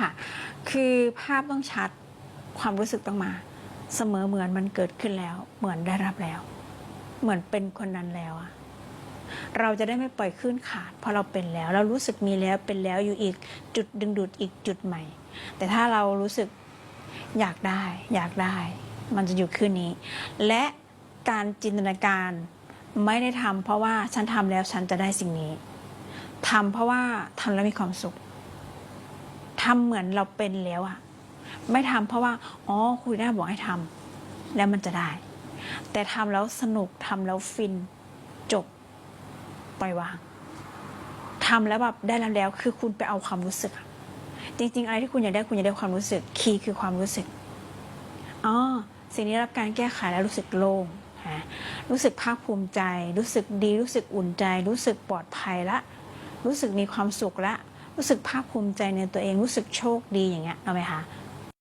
ค่ะคือภาพต้องชัดความรู้สึกต้องมา เสมอเหมือนมันเกิดขึ้นแล้ว เหมือนได้รับแล้ว เหมือนเป็นคนนั้นแล้วอะเราจะได้ไม่ปล่อยขึ้นขาดพราะเราเป็นแล้ว เรารู้สึกมีแล้วเป็นแล้วอยู่อีกจุดดึงดูดอีกจุดใหม่ แต่ถ้าเรารู้สึกอยากได้ อยากได้ มันจะอยู่คืนนี้ และการจินตนาการไม่ได้ทำเพราะว่าฉันทำแล้วฉันจะได้สิ่งนี้ทำเพราะว่าทำแล้วมีความสุข ทำเหมือนเราเป็นแล้วอะไม่ทำเพราะว่า อ๋อคุยได้บอกให้ทำแล้วมันจะได้ แต่ทำแล้วสนุกทำแล้วฟินจบปล่อยวางทำแล้วแบบได้แล้วแล้ว คือคุณไปเอาความรู้สึก จริง ๆ อะไรที่คุณอยากได้คุณอยากได้ความรู้สึก คีย์คือความรู้สึกอ๋อสิ่งนี้รับการแก้ไขแล้วรู้สึกโล่งฮะรู้สึกภาคภูมิใจ รู้สึกดี รู้สึกอุ่นใจ รู้สึกปลอดภัยละ รู้สึกมีความสุขละ รู้สึกภาคภูมิใจในตัวเองรู้สึกโชคดีอย่างเงี้ยเอาไหมคะ